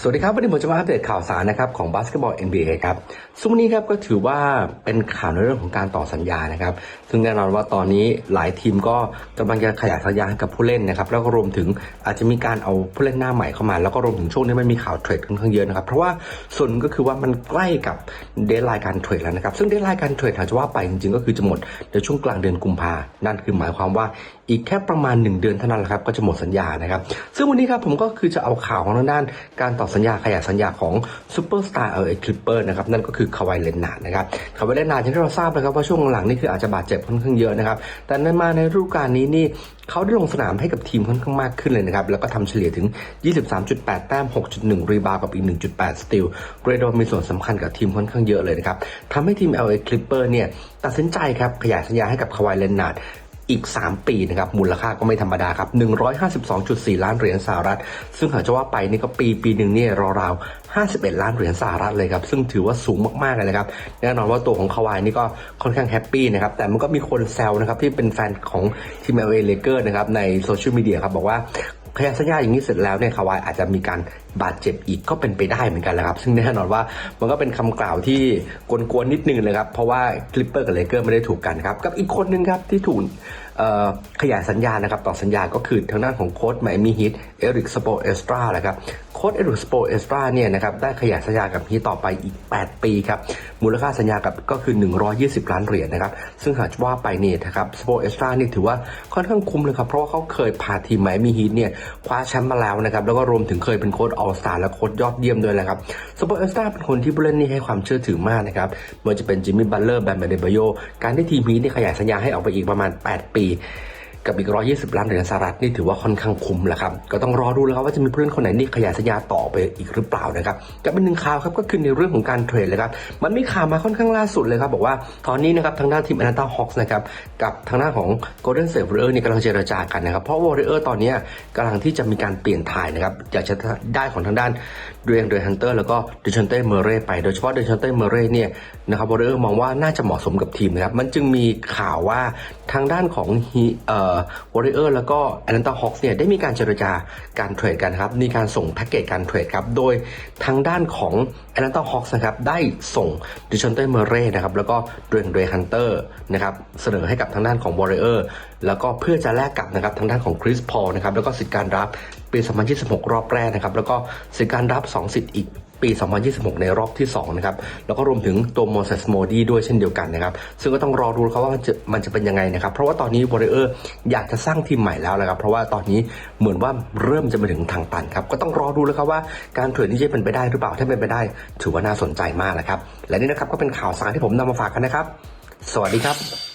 สวัสดีครับ วันนี้ผมจะมาอัปเดตข่าวสารนะครับของบาสเกตบอล NBA ครับซึ่งวันนี้ครับก็ถือว่าเป็นข่าวในเรื่องของการต่อสัญญานะครับ ซึ่งแน่นอนว่าตอนนี้หลายทีมก็กำลังจะขยายสัญญากับผู้เล่นนะครับ แล้วก็รวมถึงอาจจะมีการเอาผู้เล่นหน้าใหม่เข้ามา แล้วก็รวมถึงช่วงนี้มันมีข่าวเทรดค่อนข้างเยอะนะครับ เพราะว่าส่วนก็คือว่ามันใกล้กับเดทไลน์การเทรดแล้วนะครับ ซึ่งเดทไลน์การเทรดถ้าจะว่าไปจริงๆก็คือจะหมดในช่วงกลางเดือนกุมภานั่นคือหมายความว่า อีกแค่ประมาณ 1 เดือนเท่านั้นแหละครับก็จะหมดสัญญานะครับ ซึ่งวันนี้ครับผมก็คือจะเอาข่าวของทางด้าน การต่อสัญญาขยายสัญญาของซูเปอร์สตาร์เอเอคลิปเปอร์นะครับนั่นก็คือคาวายเลนนานะครับคาวายเลนนาที่เราทราบนะครับว่าช่วงหลังนี่คืออาจจะบาดเจ็บค่อนข้างเยอะนะครับแต่ในมาในฤดูกาลนี้นี่เขาได้ลงสนามให้กับทีมค่อนข้างมากขึ้นเลยนะครับ แล้วก็ทำเฉลี่ยถึง 23.8 แต้ม 6.1 รีบาวกับอีก 1.8 สตีลเรโดมีส่วนสำคัญกับทีมค่อนข้างเยอะเลยนะครับทำให้ทีม LA Clipper เนี่ยตัดสินใจครับขยายสัญญาให้กับคาวายเลนนาร์ด อีก 3 ปีนะครับมูลค่าก็ไม่ธรรมดาครับ 152.4 ล้านเหรียญสหรัฐ ซึ่งหากจะว่าไปนี่ก็ปีปีหนึ่งเนี่ยราวๆ51 ล้านเหรียญสหรัฐเลยครับ ซึ่งถือว่าสูงมากๆเลยนะครับ แน่นอนว่าตัวของคาวายนี่ก็ค่อนข้างแฮปปี้นะครับ แต่มันก็มีคนแซวนะครับที่เป็นแฟนของทีมเอเอเลเกอร์นะครับในโซเชียลมีเดียครับบอกว่า ขยายสัญญาอย่างนี้เสร็จแล้วเนี่ยคาวายอาจจะมีการบาดเจ็บอีกก็เป็นไปได้เหมือนกันแหละครับ ซึ่งแน่นอนว่ามันก็เป็นคำกล่าวที่กวนๆนิดนึงเลยครับเพราะว่าคลิปเปอร์กับเลเกอร์ไม่ได้ถูกกันครับกับอีกคนนึงครับที่ถูกขยายสัญญานะครับต่อสัญญาก็คือทางด้านของโค้ชไมอามี่ฮิตเอริกสโปเอสตราแหละครับ โค้ชเอริกสโปเอสตราเนี่ยนะครับได้ขยายสัญญากับฮีต่อไปอีก 8 ปีครับมูลค่าสัญญากับก็คือ 120 ล้านเหรียญนะครับซึ่งหากว่าไปเนี่ยนะครับสโปเอสตราเนี่ยถือว่าค่อนข้างคุ้มเลยครับเพราะว่าเขาเคยพาทีมไมมีฮีทเนี่ยคว้าแชมป์มาแล้วนะครับแล้วก็รวมถึงเคยเป็นโค้ชออลสตาและโค้ชยอดเยี่ยมด้วยแหละครับสโปเอสตราเป็นคนที่ผู้เล่นนี่ให้ความเชื่อถือมากนะครับไม่ว่าจะเป็นจิมมี่บัลเลอร์แบมเบเดเบโยการที่ทีมฮีทนี่ขยายสัญญาให้ออกไปอีกประมาณ 8 ปี กับอีก 120 ล้านเหรียญสหรัฐนี่ถือว่าค่อนข้างคุ้มแหละครับ ก็ต้องรอดูแล้วครับว่าจะมีผู้เล่นคนไหนนี่ขยายสัญญาต่อไปอีกหรือเปล่านะครับกับเป็นหนึ่งข่าวครับก็คือในเรื่องของการเทรดเลยครับ มันมีข่าวมาค่อนข้างล่าสุดเลยครับ บอกว่าตอนนี้นะครับทางด้านทีมแอตแลนตาฮอคส์นะครับกับทางด้านของ Golden State Warriors นี่กำลังเจรจากันนะครับ เพราะ Warriors ตอนนี้กำลังที่จะมีการเปลี่ยนถ่ายนะครับอยากจะได้ของทางด้านเดรียงเดรฮันเตอร์แล้วก็เดช a นเต้เมเรไปโดยเฉพาะเดช a นเต้เมเรเนี่ยนะครับวอร์เรอร์มองว่าน่าจะเหมาะสมกับทีมนะครับมันจึงมีข่าวว่าทางด้านของฮีเอ่อวอร์เรอร์แล้วก็แอตแลนตาฮอคเนี่ยได้มีการเจรจาการเทรดกันครับ มีการส่งแพ็กเกจการเทรดครับ โดยทางด้านของแอตแลนตาฮอคนะครับได้ส่งเดช a นเต้เมเร่นะครับแล้วก็เดรียงเดรฮันเตอร์นะครับเสนอให้กับทางด้านของวอร์เรอร์แล้วก็เพื่อจะแลกกับนะครับทางด้านของคริสพอลนะครับแล้วก็สิทธิการรับปี 2026 รอบแรกนะครับแล้วก็สิทธิการรับ 2 สิทธิ์อีก ปี 2026 ในรอบที่ 2 นะครับ แล้วก็รวมถึงตัวโมเสสโมดีด้วยเช่นเดียวกันนะครับ ซึ่งก็ต้องรอดูครับว่ามันจะมันจะเป็นยังไงนะครับ เพราะว่าตอนนี้วอร์เรอร์อยากจะสร้างทีมใหม่แล้วนะครับ เพราะว่าตอนนี้เหมือนว่าเริ่มจะมาถึงทางตันครับ ก็ต้องรอดูแล้วครับว่าการเทรดนี้จะเป็นไปได้หรือเปล่า ถ้าเป็นไปได้ ถือว่าน่าสนใจมากนะครับ และนี่นะครับก็เป็นข่าวสารที่ผมนำมาฝากกันนะครับ สวัสดีครับ